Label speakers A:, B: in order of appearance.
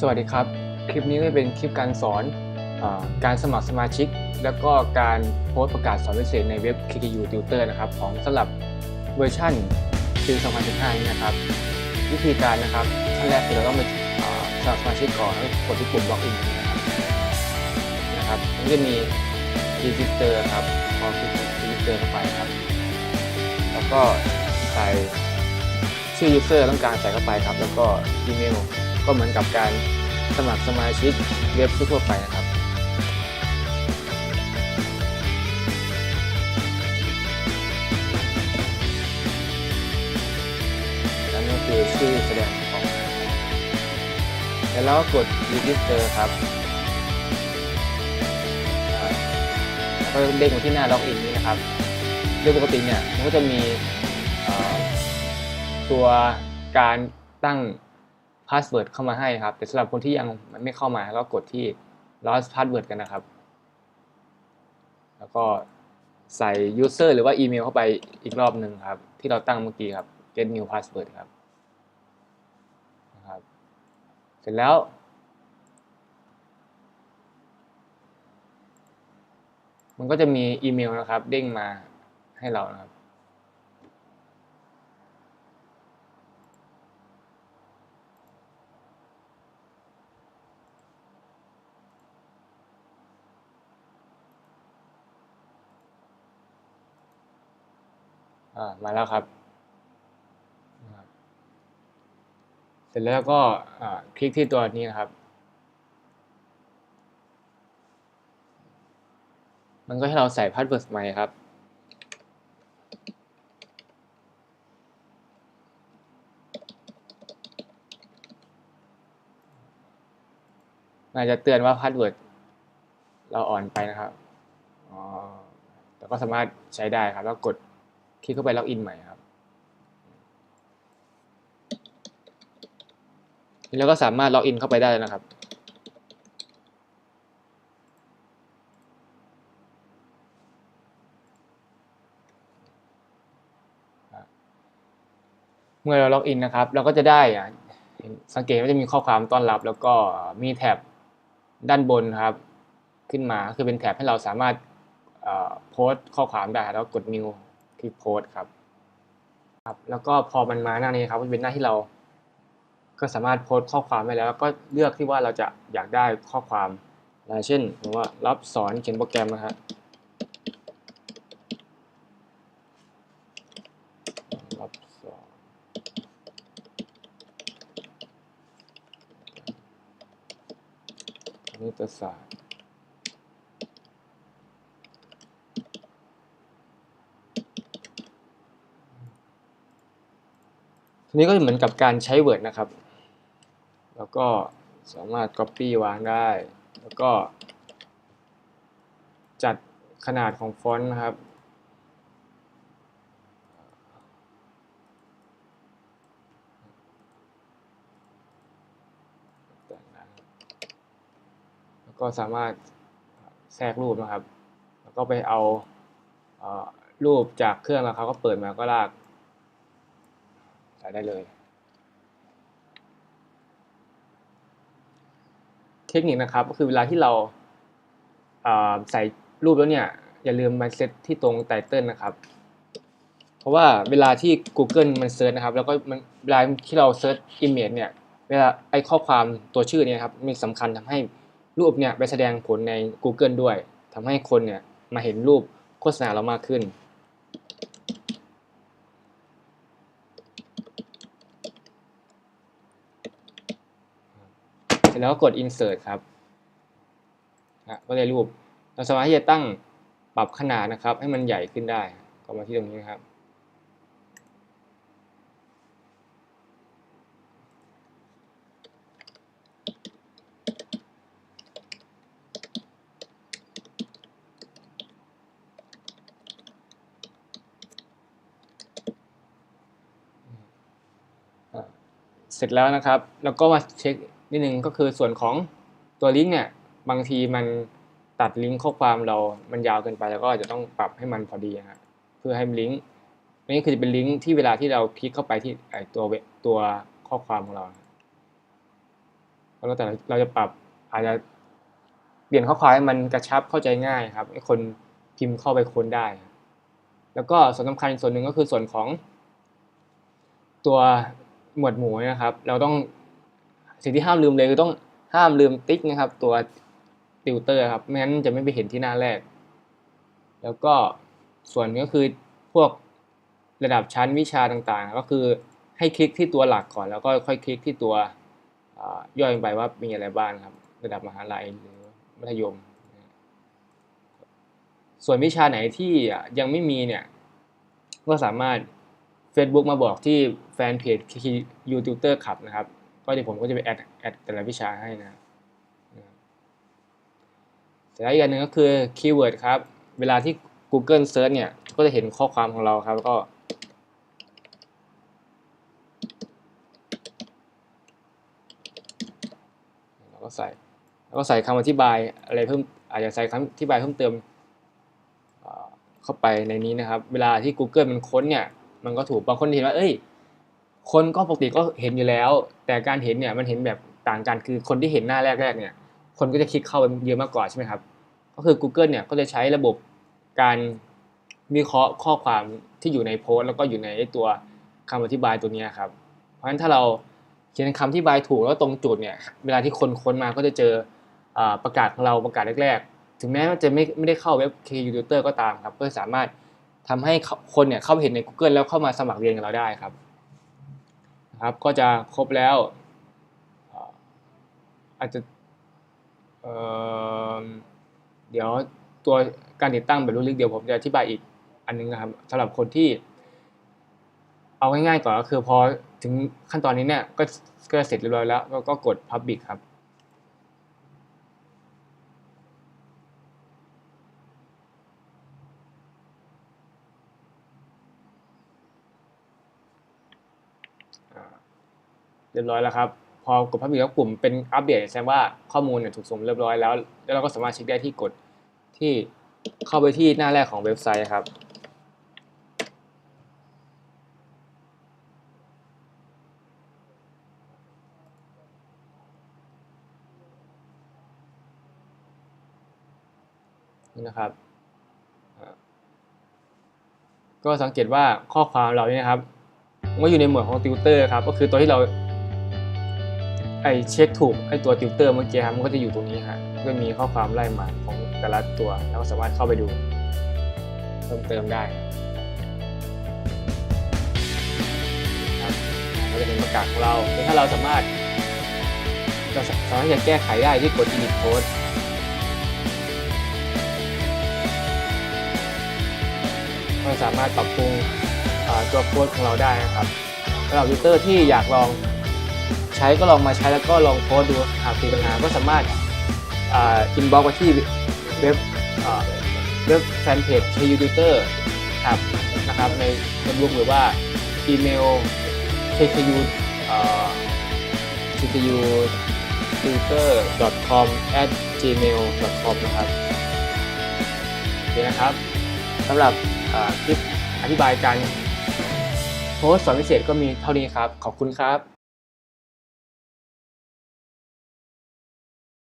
A: สวัสดีครับ คลิปนี้ก็เป็นคลิปการสอนอการสมัครสมาชิก แล้วก็การโพสต์ประกาศสอนพิเศษในเว็บ KKU Tutor นะครับ ของสำหรับเวอร์ชันปี 2015 นี้นะครับ วิธีการนะครับขั้นแรกคือเราต้องไปสมัครสมาชิกก่อนแล้วกดที่ปุ่มล็อกอินนะครับนะครับมันจะมี Register ครับพอคลิก Register เข้าไปครับ แล้วก็ใส่ชื่อ user ต้องการใส่เข้าไปครับ แล้วก็อีเมล ก็เหมือนกับการสมัครสมาชิกเว็บทั่วไปนะครับ นั่นก็คือชื่อแสดงของแล้วกด register ครับแล้วก็เด้งมาที่หน้าล็อกอินนี้นะครับโดยปกติเนี่ยมันก็จะมีตัวการตั้ง พาสเวิร์ดเข้ามาให้ครับ แต่สำหรับคนที่ยังมันไม่เข้ามาก็กดที่ lost password กันนะครับ แล้วก็ใส่ user หรือว่าอีเมลเข้าไปอีกรอบหนึ่งครับ ที่เราตั้งเมื่อกี้ครับ get new password ครับนะครับ เสร็จแล้ว มันก็จะมีอีเมลนะครับ เด้งมาให้เรานะครับ อ่ามาแล้วครับ เสร็จแล้วก็คลิกที่ตัวนี้นะครับ มันก็ให้เราใส่พาสเวิร์ดใหม่ครับน่าจะเตือนว่าพาสเวิร์ดเราอ่อนไปนะครับ แต่ก็สามารถใช้ได้ครับ แล้วกด คลิกเข้าไปล็อกอินใหม่ครับนี่เราก็สามารถล็อกอินเข้าไปได้แล้วนะครับเมื่อเราล็อกอินนะครับ เราก็จะได้อะสังเกตว่าจะมีข้อความต้อนรับ แล้วก็มีแท็บด้านบนครับ ขึ้นมาคือเป็นแท็บให้เราสามารถโพสต์ข้อความได้แล้วกด new คลิกโพสต์ครับครับแล้วก็พอมันมาหน้านี้ครับเป็นหน้าที่เรา ก็สามารถโพสต์ข้อความได้แล้วก็เลือกที่ว่าเราจะอยากได้ข้อความอะไรเช่นผมว่ารับสอนเขียนโปรแกรมนะฮะรับสอนคณิตศาสตร์ นี้ก็เหมือนกับการใช้ Word นะครับ แล้วก็สามารถ Copy วางได้ แล้วก็ จัดขนาดของฟอนต์นะครับ แล้วก็สามารถแทรกรูปนะครับ แล้วก็ไปเอาเอ่อรูปจากเครื่องแล้วเขาก็เปิดมาก็ลาก ใส่ได้เลย เทคนิคนะครับก็คือเวลาที่เราเอ่อใส่รูปแล้วเนี่ย อย่าลืมมาเซตที่ตรงไตเติลนะครับ เพราะว่าเวลาที่ Google มันเซิร์ชนะครับ แล้วก็มันเวลาที่เราเซิร์ช image เนี่ยเวลาไอข้อความตัวชื่อเนี่ยครับมีสำคัญทำให้รูปเนี่ยไปแสดงผลใน Google ด้วยทำให้คนเนี่ยมาเห็นรูปโฆษณาเรามากขึ้น ร็จแล้วก็กด insert ครับนะก็ได้รูป เราสามารถที่จะตั้งปรับขนาดนะครับ ให้มันใหญ่ขึ้นได้ ก็มาที่ตรงนี้นะครับ เสร็จแล้วนะครับ แล้วก็มาเช็ค นิดนึงก็คือส่วนของตัวลิงก์เนี่ยบางทีมันตัดลิงก์ข้อความเรา มันยาวเกินไปแล้วก็อาจจะต้องปรับให้มันพอดีนะเพื่อให้ลิงก์นี่คือจะเป็นลิงก์ที่เวลาที่เราคลิกเข้าไปที่ไอตัวเว็บตัวข้อความของเราแล้วแต่เราจะปรับอาจจะเปลี่ยนข้อความให้มันกระชับเข้าใจง่ายครับให้คนพิมพ์เข้าไปค้นได้ แล้วก็ส่วนสำคัญอีกส่วนหนึ่งก็คือส่วนของ ตัวหมวดหมู่นะครับ เราต้อง สิ่งที่ห้ามลืมเลยคือต้องห้ามลืมติ๊กนะครับ ตัวติวเตอร์ครับไม่งั้นจะไม่ไปเห็นที่หน้าแรก แล้วก็ส่วนนี้ก็คือพวกระดับชั้นวิชาต่างๆ ก็คือให้คลิกที่ตัวหลักก่อน แล้วก็ค่อยคลิกที่ตัวย่อยลงไปว่ามีอะไรบ้างครับ ระดับมหาลัยหรือมัธยม ส่วนวิชาไหนที่ยังไม่มีเนี่ย ก็สามารถ Facebook มาบอกที่แฟนเพจ KKU Tutor ขับนะครับ ก็เดี๋ยวผมก็จะไปแอดแอดแต่ละวิชาให้นะแต่อีกอันหนึ่งก็คือคีย์เวิร์ดครับ เวลาที่ Google Search เนี่ย ก็จะเห็นข้อความของเราครับ แล้วก็แล้วก็ใส่แล้วก็ใส่คำอธิบายอะไรเพิ่มอาจจะใส่คำอธิบายเพิ่มเติมเอ่อเข้าไปในนี้นะครับ เวลาที่ Google มันค้นเนี่ย มันก็ถูกบางคนเห็นว่า เอ้ย คนก็ปกติก็เห็นอยู่แล้ว แต่การเห็นเนี่ยมันเห็นแบบต่างกันคือคนที่เห็นหน้าแรกๆเนี่ย คนก็จะคลิกเข้าไปเยอะมากกว่าใช่ไหมครับ ก็คือ Google เนี่ยก็จะใช้ระบบการวิเคราะห์ข้อความที่อยู่ในโพสต์แล้วก็อยู่ในตัวคำอธิบายตัวนี้ครับ เพราะฉะนั้นถ้าเราเขียนคำอธิบายถูกแล้วตรงจุดเนี่ยเวลาที่คนค้นมาก็จะเจออประกาศของเราประกาศแรก ๆ ถึงแม้ว่าจะไม่ไม่ได้เข้าเว็บ KU Tutor ก็ตามครับก็สามารถทำให้คนเนี่ยเข้าไปเห็นใน Google แล้วเข้ามาสมัครเรียนกับเราได้ครับ นะครับก็จะครบแล้วอาจจะเเดี๋ยวตัวการติดตั้งแบบรู้ลึกเดี๋ยวผมจะอธิบายอีกอันนึงนะครับสำหรับคนที่ เอาง่ายๆก่อนก็คือพอถึงขั้นตอนนี้เนี่ยก็ก็เสร็จเรียบร้อยแล้วก็ก็กด public ครับ เรียบร้อยแล้วครับ พอกด public แล้วปุ่มเป็นอัปเดตแสดงว่าข้อมูลเนี่ยถูกส่งเรียบร้อยแล้ว แล้วเราก็สามารถเช็คได้ที่กดที่เข้าไปที่หน้าแรกของเว็บไซต์ครับนี่นะครับ ก็สังเกตว่าข้อความเราเนี่ยครับ มันอยู่ในหมวดของติวเตอร์ครับ ก็คือตัวที่เรา ไอเช็คถูกไอตัวติวเตอร์เมื่อกี้ครับมันก็จะอยู่ตรงนี้ฮะก็มีข้อความไล่มาของแต่ละตัวเราก็สามารถเข้าไปดูเพิ่มเติมได้ครับก็จะเป็นประกาศของเราถ้าเราสามารถเราสามารถจะแก้ไขได้ที่กด edit code ก็สามารถปรับปรุงตัวโค้ดของเราได้นะครับสำหรับยูเซอร์ที่อยากลอง ใช้ก็ลองมาใช้แล้วก็ลองโค้ดดูหากมีปัญหาก็สามารถอินบ็อกมาที่เว็บเว็บแฟนเพจ KU Tutor ครับนะครับใน Facebook หรือว่าอีเมล kku อ่า kku tutor com at gmail com นะครับโอเคนะครับสำหรับคลิปอธิบายการโพสสอนพิเศษก็มีเท่านี้ครับ ขอบคุณครับ